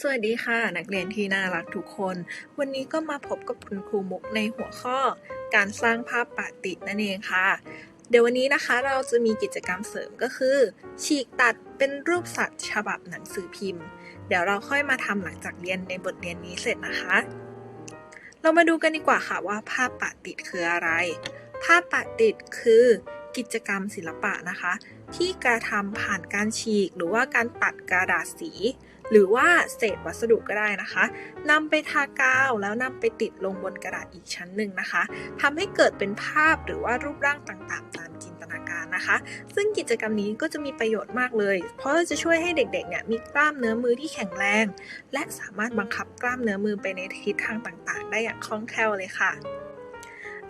สวัสดีค่ะ นักเรียนที่น่ารักทุกคน วันนี้ก็มาพบกับคุณครูมุกในหัวข้อ การสร้างภาพปะตินั่นเองค่ะ เดี๋ยววันนี้นะคะเราจะมีกิจกรรมเสริมก็คือ ฉีกตัดเป็นรูปสัตว์ฉบับหนังสือพิมพ์ เดี๋ยวเราค่อยมาทำหลังจากเรียนในบทเรียนนี้เสร็จนะคะ เรามาดูกันดีกว่าค่ะว่า ภาพปะติคืออะไร ภาพปะติคือกิจกรรมศิลปะนะคะ ที่กระทำผ่านการฉีกหรือว่าการตัดกระดาษสี หรือว่าเศษวัสดุก็ได้นะคะนำไปทากาวแล้วนำไปติดลงบนกระดาษอีกชั้นหนึ่งนะคะทำให้เกิดเป็นภาพหรือว่ารูปร่างต่างๆ ตามจินตนาการนะคะ ซึ่งกิจกรรมนี้ก็จะมีประโยชน์มากเลย เพราะจะช่วยให้เด็กๆเนี่ยมีกล้ามเนื้อมือที่แข็งแรง และสามารถบังคับกล้ามเนื้อมือไปในทิศทางต่างๆ ได้อย่างคล่องแคล่วเลยค่ะ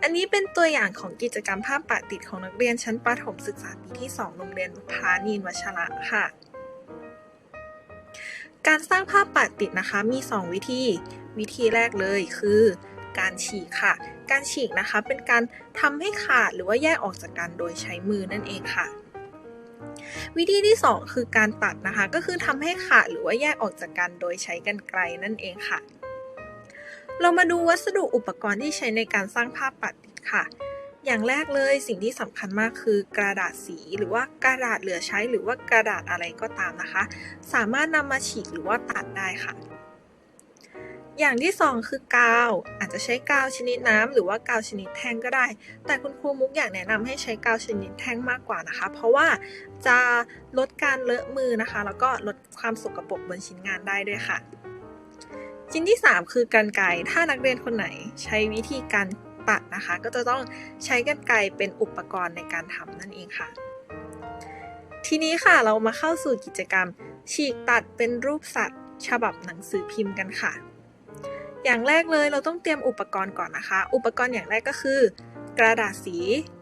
อันนี้เป็นตัวอย่างของกิจกรรมภาพปะติดของนักเรียนชั้นประถมศึกษาปีที่ 2 โรงเรียนพานีนวชระค่ะ การสร้างภาพปะติดนะคะมี 2 วิธี วิธีแรกเลยคือการฉีกค่ะ การฉีกนะคะเป็นการทำให้ขาดหรือว่าแยกออกจากกันโดยใช้มือนั่นเองค่ะ วิธีที่ 2 คือการตัดนะคะ ก็คือทำให้ขาดหรือว่าแยกออกจากกันโดยใช้กรรไกรนั่นเองค่ะ เรามาดูวัสดุอุปกรณ์ที่ใช้ในการสร้างภาพปะติดค่ะ อย่างแรกเลยสิ่งที่สำคัญมากคือกระดาษสีหรือว่ากระดาษเหลือใช้หรือว่ากระดาษอะไรก็ตามนะคะ สามารถนำมาฉีกหรือว่าตัดได้ค่ะ อย่างที่ 2 คือกาว อาจจะใช้กาวชนิดน้ำหรือว่ากาวชนิดแท่งก็ได้ แต่คุณครูมุกอยากแนะนำให้ใช้กาวชนิดแท่งมากกว่านะคะ เพราะว่าจะลดการเลอะมือนะคะ แล้วก็ลดความสกปรกบนชิ้นงานได้ด้วยค่ะชิ้นที่ 3 คือกันไกรถ้านักเรียนคนไหนใช้วิธีการ ตัดนะคะ ก็จะต้องใช้กันไกรเป็นอุปกรณ์ในการทำนั่นเองค่ะ ทีนี้ค่ะเรามาเข้าสู่กิจกรรม ฉีกตัดเป็นรูปสัตว์ ฉบับหนังสือพิมพ์กันค่ะ อย่างแรกเลยเราต้องเตรียมอุปกรณ์ก่อนนะคะ อุปกรณ์อย่างแรกก็คือ กระดาษสี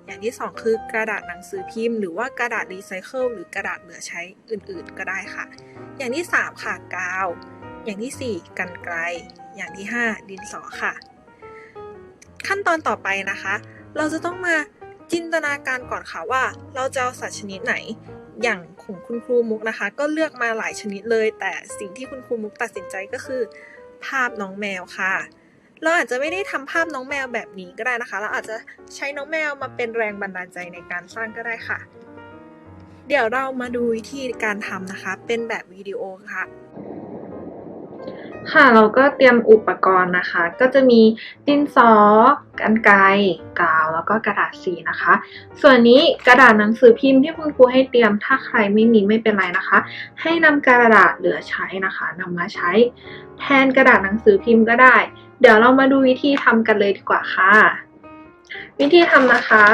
อย่างที่ 2 คือกระดาษหนังสือพิมพ์ หรือว่ากระดาษรีไซเคิลหรือกระดาษเหลือใช้อื่นๆ ก็ได้ค่ะ อย่างที่ 3 ค่ะกาว อย่างที่ 4 กันไกล อย่างที่ 5 ดินสอค่ะ ขั้นตอนต่อไปนะคะ เราจะต้องมาจินตนาการก่อนค่ะว่า เราจะเอาสัตว์ชนิดไหน อย่างของคุณครูมุกนะคะ ก็เลือกมาหลายชนิดเลย แต่สิ่งที่คุณครูมุกตัดสินใจก็คือ ภาพน้องแมวค่ะ เราอาจจะไม่ได้ทำภาพน้องแมวแบบนี้ก็ได้นะคะ เราอาจจะใช้น้องแมวมาเป็นแรงบันดาลใจในการสร้างก็ได้ค่ะ เดี๋ยวเรามาดูวิธีการทำนะคะ เป็นแบบวิดีโอค่ะ ค่ะเราก็เตรียมอุปกรณ์นะคะ ก็จะมีดินสอกันไกรกาว แล้วก็กระดาษสีนะคะ ส่วนนี้กระดาษหนังสือพิมพ์ที่คุณครูให้เตรียมถ้าใครไม่มีไม่เป็นไรนะคะ ให้นำกระดาษเหลือใช้นะคะนำมาใช้แทนกระดาษหนังสือพิมพ์ก็ได้ เดี๋ยวเรามาดูวิธีทำกันเลยดีกว่าค่ะ วิธีทำนะคะ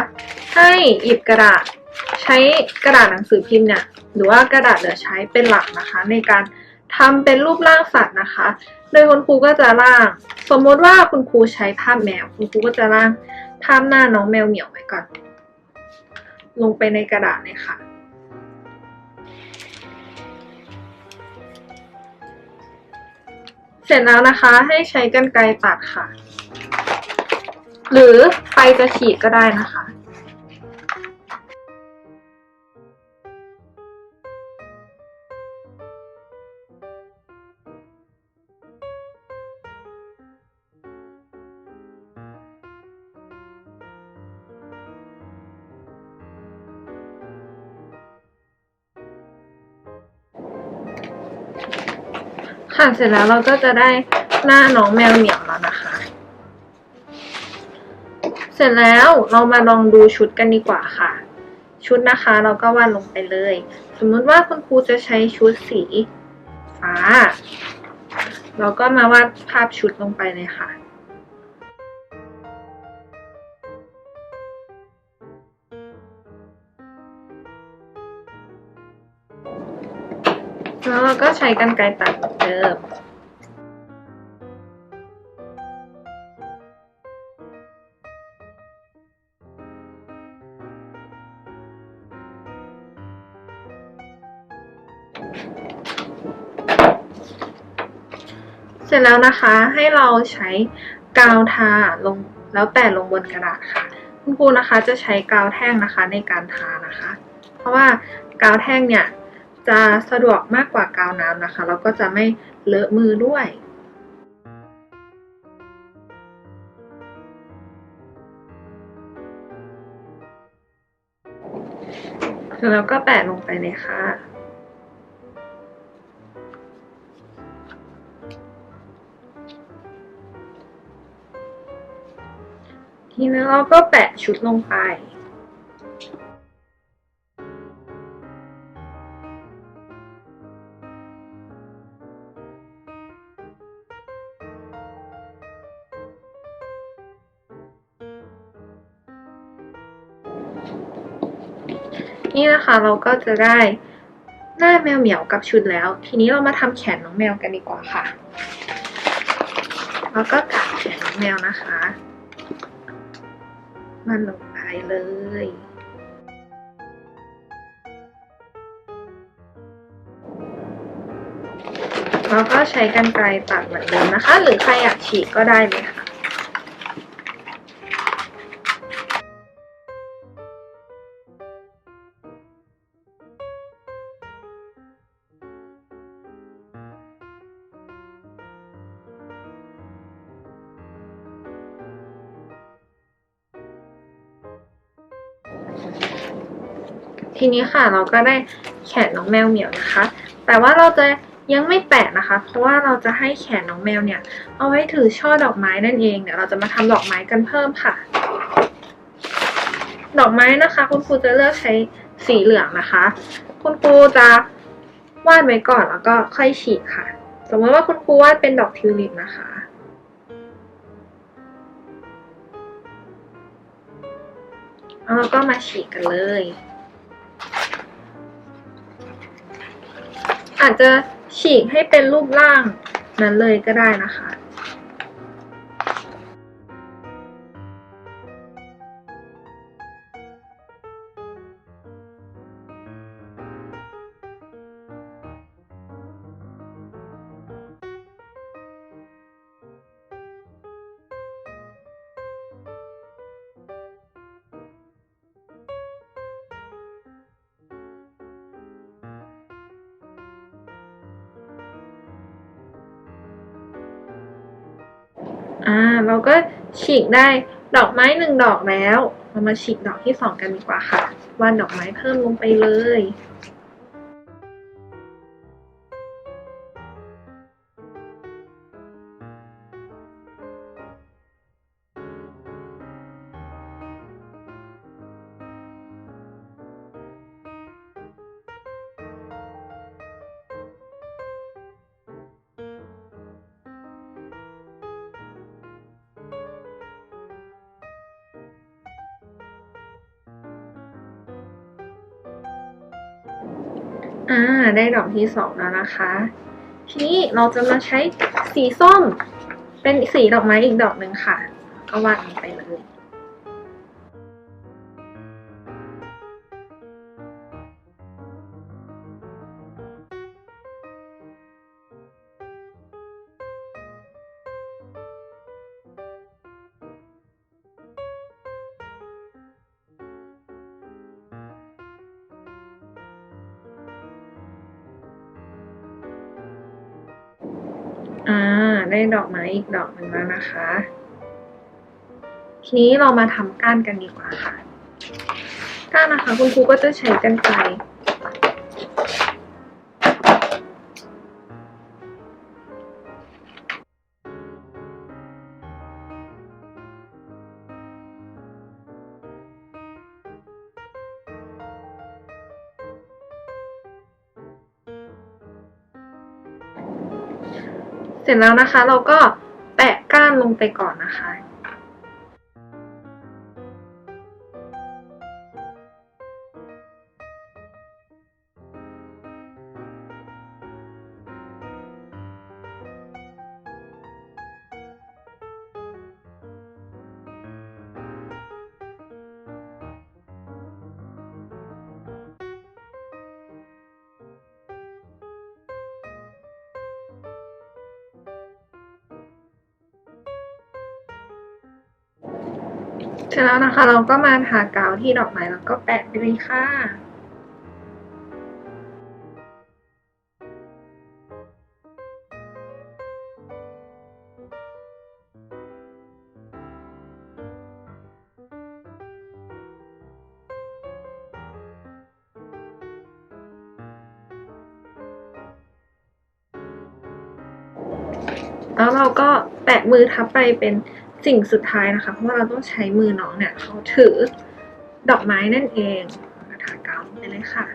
ให้หยิบกระดาษใช้กระดาษหนังสือพิมพ์เนี่ยหรือว่ากระดาษเหลือใช้เป็นหลักนะคะ ในการ ทำเป็นรูปร่างสัตว์นะคะ โดยคุณครูก็จะร่าง สมมติว่าคุณครูใช้ภาพแมว คุณครูก็จะร่างภาพหน้าน้องแมวเหมียวไว้ก่อน ลงไปในกระดาษเลยค่ะเสร็จแล้วนะคะให้ใช้กรรไกรตัดค่ะ หรือใครจะฉีกก็ได้นะคะ ค่ะเสร็จแล้วเราก็จะได้หน้าน้องแมวเหมียวแล้วนะคะ เสร็จแล้วเรามาลองดูชุดกันดีกว่าค่ะ ชุดนะคะเราก็วาดลงไปเลย สมมติว่าคุณครูจะใช้ชุดสีฟ้า เราก็มาวาดภาพชุดลงไปเลยค่ะ แล้วเราก็ใช้กรรไกรตัดเหมือนเดิมเสร็จแล้วนะคะให้เราใช้กาวทาลงแล้วแปะลงบนกระดาษค่ะ คุณครูนะคะจะใช้กาวแท่งนะคะในการทานะคะ เพราะว่ากาวแท่งเนี่ย จะสะดวกมากกว่ากาวน้ำนะคะแล้วก็จะไม่เลอะมือด้วยแล้วก็แปะลงไปเลยค่ะ ทีนี้เราก็แปะชุดลงไป นี่นะคะเราก็จะได้หน้าแมวเหมียวกับชุดแล้ว ทีนี้เรามาทำแขนน้องแมวกันดีกว่าค่ะแล้วก็กัดแขนน้องแมวนะคะ มันลงไปเลยแล้วก็ใช้กรรไกรตัดเหมือนเดิมนะคะ หรือใครอยากฉีกก็ได้เลยค่ะ ทีนี้ค่ะเราก็ได้แขนน้องแมวเหมียวนะคะ แต่ว่าเราจะยังไม่แปะนะคะ เพราะว่าเราจะให้แขนน้องแมวเนี่ย เอาไว้ถือช่อดอกไม้นั่นเองเดี๋ยวเราจะมาทำดอกไม้กันเพิ่มค่ะ ดอกไม้นะคะ คุณครูจะเลือกใช้สีเหลืองนะคะ คุณครูจะวาดไว้ก่อนแล้วก็ค่อยฉีกค่ะ สมมติว่าคุณครูวาดเป็นดอกทิวลิปนะคะ แล้วก็มาฉีกกันเลย อาจจะฉีกให้เป็นรูปร่างนั้นเลยก็ได้นะคะ อ่า เราก็ฉีกได้ดอกไม้หนึ่งดอกแล้ว เรามาฉีกดอกที่สองกันดีกว่าค่ะวาดดอกไม้เพิ่มลงไปเลย อ่า ได้ดอกที่สองแล้วนะคะ ทีนี้เราจะมาใช้สีส้ม เป็นสีดอกไม้อีกดอกหนึ่งค่ะ ก็วาดลงไปเลย ได้ดอกไม้อีกดอกหนึ่งแล้วนะคะทีนี้เรามาทำก้านกันดีกว่าค่ะ ก้านนะคะคุณครูก็จะใช้กันไกล เสร็จแล้วนะคะ เราก็แปะก้านลงไปก่อนนะคะ เสร็จแล้วนะคะเราก็มาทากาวที่ดอกไม้แล้วก็แปะไปเลยค่ะแล้วเราก็แปะมือทับไปเป็น สิ่งสุดท้ายนะคะ เพราะว่าเราต้องใช้มือน้องเนี่ยเขาถือดอกไม้นั่นเองกระถากาวลงไปเลยค่ะ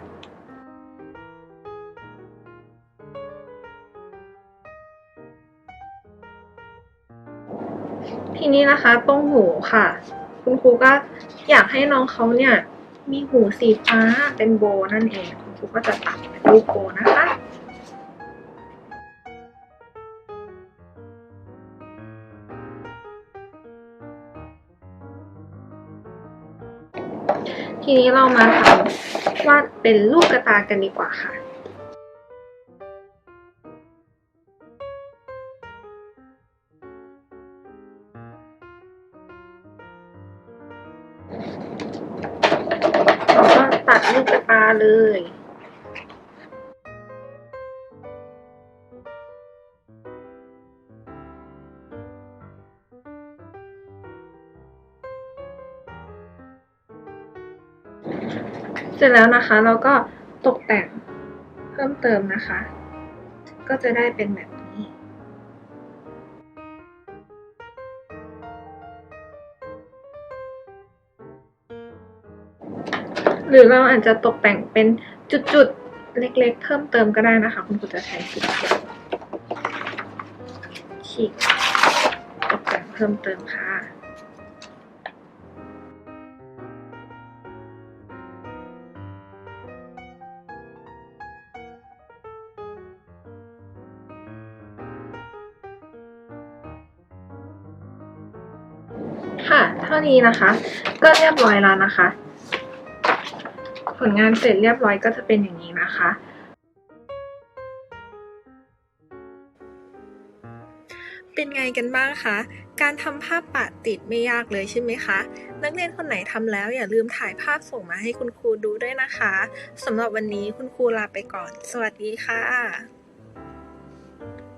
ทีนี้นะคะตรงหูค่ะ คุณครูก็อยากให้น้องเขาเนี่ย มีหูสีฟ้าเป็นโบนั่นเอง คุณครูก็จะตัดเป็นรูปโบนะคะ ทีนี้เรามาทำวาดเป็นลูกกระตากันดีกว่าค่ะเราก็ตัดลูกกระตาเลย เสร็จแล้วนะคะเราก็ตกแต่งเพิ่มเติมนะคะ ก็จะได้เป็นแบบนี้ หรือเราอาจจะตกแต่งเป็นจุดๆ เล็กๆ เพิ่มเติมก็ได้นะคะ คุณครูจะใช้สีเขียวฉีกตกแต่งเพิ่มเติมค่ะ นี้นะคะ ก็เรียบร้อยแล้วนะคะ ผลงานเสร็จเรียบร้อยก็จะเป็นอย่างนี้นะคะเป็นไงกันบ้างคะ การทำภาพปะติดไม่ยากเลยใช่ไหมคะ นักเรียนคนไหนทำแล้วอย่าลืมถ่ายภาพส่งมาให้คุณครูดูด้วยนะคะ สำหรับวันนี้คุณครูลาไปก่อน สวัสดีค่ะ